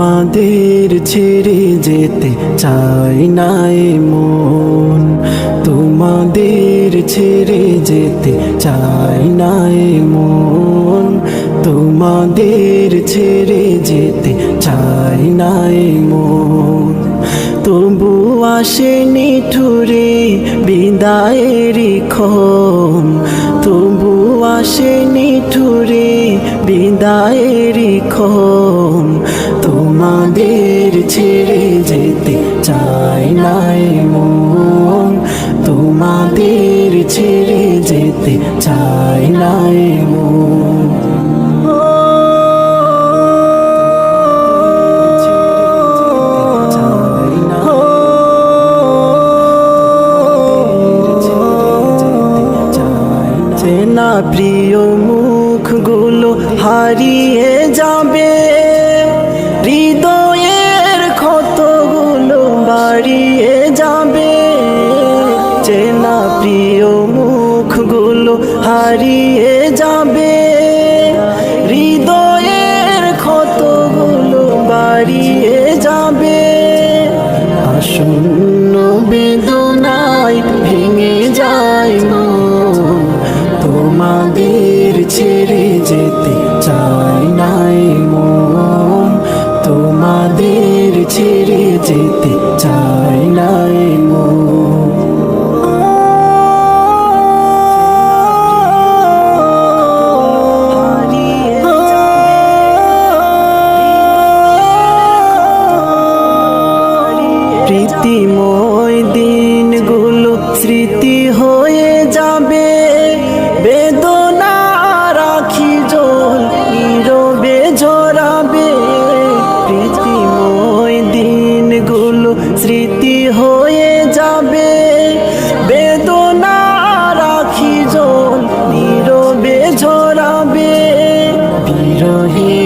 তোমাদের ছেড়ে যেতে চাই নাই মন। তোমাদের ছেড়ে যেতে চাই নাই মন। তোমাদের ছেড়ে যেতে চাই নাই মন। তবু আসেনি ঠুরে বিদায়ের ক্ষণ। আসেনি ঠুরে নাই মন। তোমাদের ছেড়ে যেতে চাই নাই মন। চেনা প্রিয় মুখগুলো হারিয়ে যাবে। হারিয়ে যাবে। হৃদয়ের ক্ষতগুলো বাড়িয়ে যাবে। আসন্ন বেদনায় ভেঙে যায় তোমাদের ছেড়ে যেতে চাই নাই মন। তোমাদের ছেড়ে যেতে চাই morrer.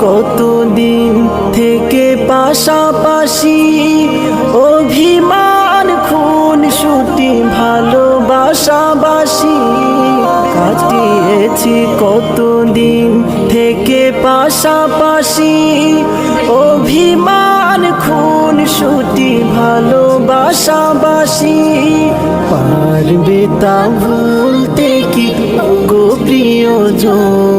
কতদিন থেকে পাশাপাশি অভিমান, খুন, সুটি, ভালোবাসাবাসি কাটিয়েছি কতদিন থেকে পাশাপাশি অভিমান, খুন, সুটি, ভালোবাসাবাসি পারবে তা ভুলতে কি গো প্রিয়জন?